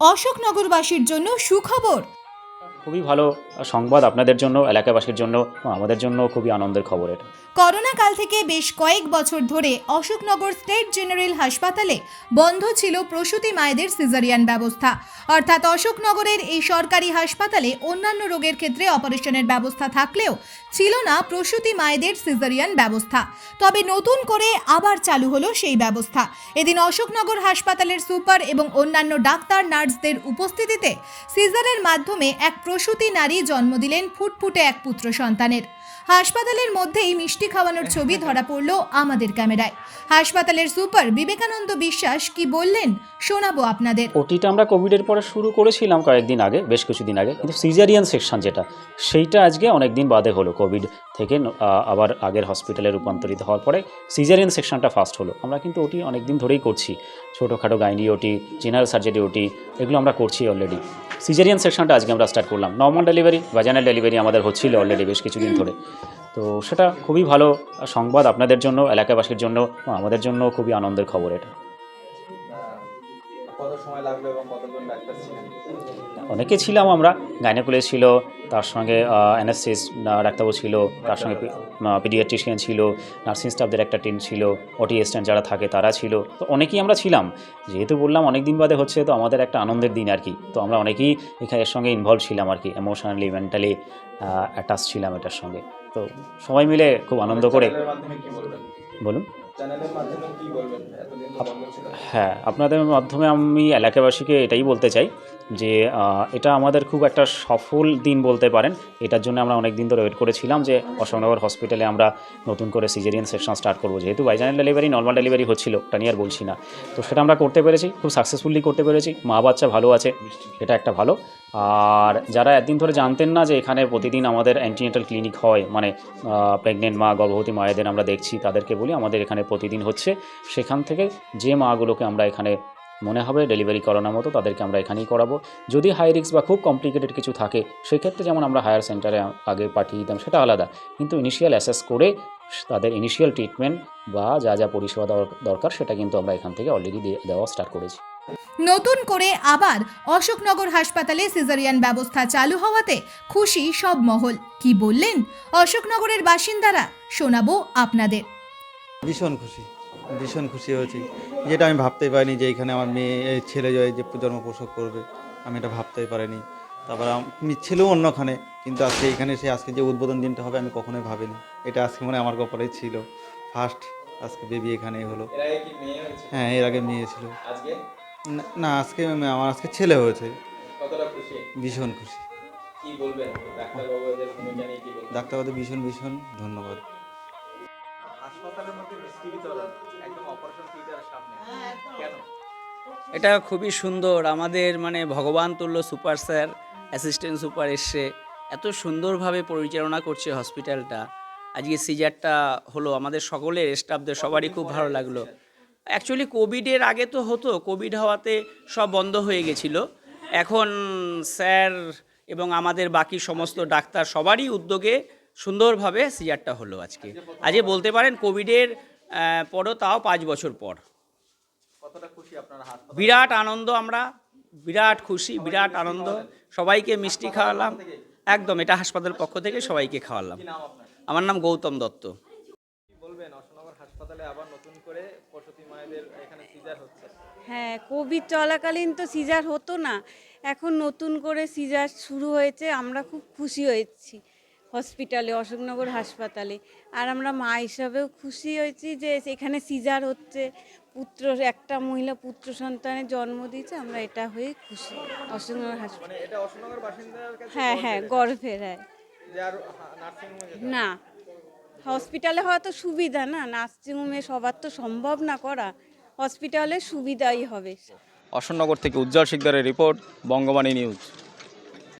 অশোকনগরবাসীর জন্য সুখবর। খুবই ভালো সংবাদ আপনাদের জন্য, এলাকাবাসীর জন্য আমাদের জন্য খুবই আনন্দের খবর এটা করোনা কাল থেকে বেশ কয়েক বছর ধরে অশোকনগর স্টেট জেনারেল হাসপাতালে বন্ধ ছিল প্রসূতি মায়েদের সিজারিয়ান ব্যবস্থা। অর্থাৎ অশোকনগরের এই সরকারি হাসপাতালে অন্যান্য রোগের ক্ষেত্রে অপারেশনের ব্যবস্থা থাকলেও ছিল না প্রসূতি মায়েদের সিজারিয়ান ব্যবস্থা। তবে নতুন করে আবার চালু হলো সেই ব্যবস্থা। এদিন অশোকনগর হাসপাতালের সুপার এবং অন্যান্য ডাক্তার, নার্সদের উপস্থিতিতে সিজারের মাধ্যমে এক প্রসূতি নারী জন্ম দিলেন ফুটফুটে এক পুত্র সন্তানের। হাসপাতালের মধ্যেই মিষ্টি খাওয়ানোর ছবি ধরা পড়ল আমাদের ক্যামেরায়। হাসপাতালের সুপার বিবেকানন্দ বিশ্বাস কি বললেন শোনাবো আপনাদের। ওটিটা আমরা কোভিডের পরে শুরু করেছিলাম কয়েকদিন আগে, বেশ কিছুদিন আগে, কিন্তু সিজারিয়ান সেকশন যেটা, সেইটা আজকে অনেক দিন বাদে হলো কোভিড থেকে আবার আগের হসপিটালে রূপান্তরিত হওয়ার পরে সিজারিয়ান সেকশনটা ফার্স্ট হলো। আমরা কিন্তু ওটি অনেক দিন ধরেই করছি। ছোটোখাটো gynae OT general surgery OT এগুলো আমরা করছি অলরেডি সিজারিয়ান সেকশনটা আজকে আমরা স্টার্ট করলাম। নর্মাল ডেলিভারি বাজানের ডেলিভারি আমাদের হচ্ছিল অলরেডি বেশ কিছুদিন ধরে। তো সেটা খুবই ভালো সংবাদ আপনাদের জন্য, এলাকাবাসীর জন্য, আমাদের জন্য খুবই আনন্দের খবর এটা। সময় লাগল এবং কতজন ডাক্তার ছিলেন? অনেকে ছিলাম আমরা গাইনোকোলজি ছিল তার সঙ্গে এনএসএস ডাক্তারবাবু ছিল তার সঙ্গে পিডিয়াট্রিশিয়ান ছিল নার্সিং স্টাফদের একটা টিম ছিল ওটি স্ট্যান্ড যারা থাকে তারা ছিল। তো অনেকেই আমরা ছিলাম। যেহেতু বললাম অনেক দিন বাদে হচ্ছে তো আমাদের একটা আনন্দের দিন আর কি। তো আমরা অনেকেই এখানে এর সঙ্গে ইনভলভ ছিলাম আর কি ইমোশনালি মেন্টালি অ্যাটাচ ছিলাম এটার সঙ্গে। তো সবাই মিলে খুব আনন্দ করে বলুন। হ্যাঁ আপনাদের মাধ্যমে আমি এলাকাবাসীকে এটাই বলতে চাই যে এটা আমাদের খুব একটা সফল দিন বলতে পারেন। এটার জন্য আমরা অনেক দিন ধরে ওয়েট করেছিলাম যে, অশোকনগর হসপিটালে আমরা নতুন করে সিজারিয়ান সেকশন স্টার্ট করব। যেহেতু বাইজানাল ডেলিভারি নর্মাল ডেলিভারি হচ্ছিল, ওটা নিয়ে আর বলছি না। তো সেটা আমরা করতে পেরেছি, খুব সাকসেসফুলি করতে পেরেছি। মা বাচ্চা ভালো আছে, এটা একটা ভালো। আর যারা একদিন ধরে জানতেন না যে, এখানে প্রতিদিন আমাদের অ্যান্টিনেটাল ক্লিনিক হয় মানে প্রেগনেন্ট মা, গর্ভবতী মায়েদের আমরা দেখছি, তাদেরকে বলি আমাদের এখানে প্রতিদিন হচ্ছে। সেখান থেকে যে মাগুলোকে আমরা এখানে মনে হবে ডেলিভারি করানোর মতো তাদেরকে আমরা এখানেই করাবো। যদি হাই রিস্ক বা খুব কমপ্লিকেটেড কিছু থাকে সেক্ষেত্রে যেমন আমরা হায়ার সেন্টারে আগে পাঠিয়ে দিতাম সেটা আলাদা। কিন্তু ইনিশিয়াল অ্যাসেস করে তাদের ইনিশিয়াল ট্রিটমেন্ট বা যা যা পরিষেবা দরকার সেটা কিন্তু আমরা এখান থেকে অলরেডি দেওয়া স্টার্ট করেছি। নতুন করে আবার অশোকনগর হাসপাতালে সিজারিয়ান ব্যবস্থা চালু হওয়াতে খুশি সব মহল। কি বললেন? অশোকনগরের বাসিন্দারা শোনাবো আপনাদের। ভীষণ খুশি। ভীষণ খুশি হয়েছি। যেটা আমি ভাবতেই পারিনি যে এখানে আমার মেয়ে ছেলে জয় যে জন্ম প্রসব করবে আমি এটা ভাবতেই পারিনি। তারপর আমি ছিলেও অন্যখানে কিন্তু আজকে এখানে এসে আজকে যে উদ্বোধন দিনটা হবে আমি কখনোই ভাবিনি। এটা আজকে মনে আমার কপালেই ছিল। ফার্স্ট আজকে বেবি এখানেই হলো। হ্যাঁ এর আগে মেয়ে ছিল। না- না আজকে আমার আজকে ছেলে হয়েছে। ভীষণ খুশি। ডাক্তারবাবু ভীষণ ভীষণ ধন্যবাদ। এটা খুবই সুন্দর। আমাদের মানে ভগবান তুল্য সুপার স্যার, অ্যাসিস্ট্যান্ট সুপার এসে এত সুন্দরভাবে পরিচালনা করছে হসপিটালটা। আজকে সিজারটা হলো, আমাদের সকলের, স্টাফদের সবারই খুব ভালো লাগল। অ্যাকচুয়ালি কোভিডের আগে তো হতো, কোভিড হওয়াতে সব বন্ধ হয়ে গেছিল। এখন স্যার এবং আমাদের বাকি সমস্ত ডাক্তার সবারই উদ্যোগে সুন্দরভাবে সিজারটা হলো আজকে। আজকে বলতে পারেন কোভিডের পরও তাও পাঁচ বছর পর কতটা খুশি আপনারা হাসপাতাল বিরাট আনন্দ আমরা বিরাট খুশি বিরাট আনন্দ। সবাইকে মিষ্টি খাওয়ালাম। একদম এটা হাসপাতাল পক্ষ থেকে সবাইকে খাওয়ালাম। কি নাম আপনার? আমার নাম গৌতম দত্ত। কি বলবেন অশোকনগর হাসপাতালে আবার নতুন করে প্রসূতি মায়েদের এখানে সিজার হচ্ছে? হ্যাঁ কোভিড চলাকালীন তো সিজার হতো না। এখন নতুন করে সিজার শুরু হয়েছে আমরা খুব খুশি হয়েছি। হসপিটালে অশোকনগর হাসপাতালে। আর আমরা মা হিসাবেও খুশি হয়েছি যে এখানে সিজার হচ্ছে। পুত্র একটা মহিলা পুত্র সন্তানের জন্ম দিয়েছে আমরা এটা হয়ে খুশি। অশোকনগর হাসপাতাল। মানে এটা অশোকনগর বাসিন্দার কাছে হ্যাঁ হ্যাঁ গর্ভের হ্যাঁ। না। হসপিটালে হওয়া তো সুবিধা না নার্সিংহোমে সবার তো সম্ভব না করা। হসপিটালে সুবিধাই হবে। অশোকনগর থেকে উজ্জ্বল শিকদারের রিপোর্ট বঙ্গবাণী নিউজ।